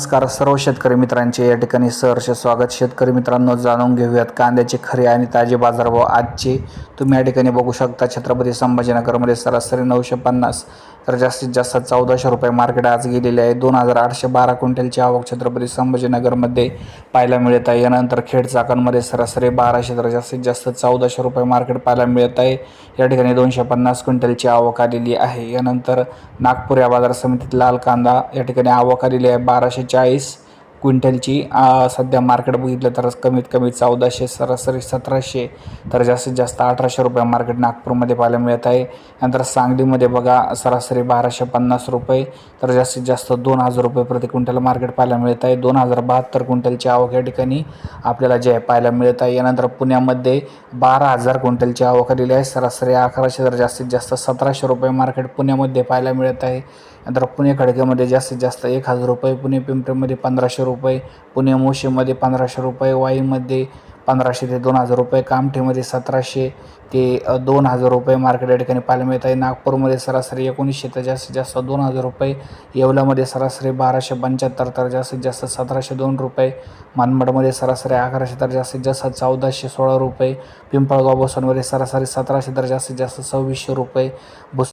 नमस्कार सर्व शेतकरी मित्रांचे या ठिकाणी सहर्ष स्वागत. शेतकरी मित्रांनो जाणून घेऊयात कांद्याचे खरे आणि ताजे बाजारभाव. आजचे तुम्ही या ठिकाणी बघू शकता छत्रपती संभाजीनगरमध्ये सरासरी नऊशे पन्नास तर जास्तीत जास्त चौदाशे रुपये मार्केट आज गेलेले आहे. दोन हजार आठशे बारा क्विंटलची आवक छत्रपती संभाजीनगरमध्ये पाहायला मिळत आहे. यानंतर खेड चाकणमध्ये सरासरी बाराशे तर जास्तीत जास्त चौदाशे रुपये मार्केट पाहायला मिळत आहे. या ठिकाणी दोनशे पन्नास क्विंटलची आवक आलेली आहे. यानंतर नागपूर या बाजार समितीत लाल कांदा या ठिकाणी आवक आलेली आहे. बाराशे चाळीस क्विंटलची सध्या मार्केट बघितलं तर कमीत कमी चौदाशे सरासरी सतराशे तर जास्तीत जास्त अठराशे रुपये मार्केट नागपूरमध्ये पाहायला मिळत आहे. नंतर सांगलीमध्ये बघा सरासरी बाराशे पन्नास रुपये तर जास्तीत जास्त दोन हजार रुपये प्रति क्विंटल मार्केट पाहायला मिळत आहे. दोन हजार बहात्तर क्विंटलची आवक या ठिकाणी आपल्याला जे आहे पाहायला मिळत आहे. यानंतर पुण्यामध्ये बारा हजार क्विंटलची आवक आलेली आहे. सरासरी अकराशे तर जास्तीत जास्त सतराशे रुपये मार्केट पुण्यामध्ये पाहायला मिळत आहे. नंतर पुणे खडक्यामध्ये जास्तीत जास्त एक हजार रुपये पुणे पिंपरीमध्ये पंधराशे रुपये रुपये पुणे मोशीमध्ये पंधराशे रुपये वाईमध्ये पंधराशे ते दोन हजार रुपये कामठीमध्ये सतराशे ते दोन हजार रुपये मार्केट या ठिकाणी पाहायला मिळत आहे. नागपूरमध्ये सरासरी एकोणीसशे तर जास्तीत जास्त दोन हजार रुपये येवल्यामध्ये सरासरी बाराशे पंच्याहत्तर तर जास्तीत जास्त सतराशे दोन रुपये मानमडमध्ये सरासरी अकराशे तर जास्तीत जास्त चौदाशे सोळा रुपये पिंपळगाव बसवनमध्ये सरासरी सतराशे तर जास्तीत जास्त सव्वीसशे रुपये भुस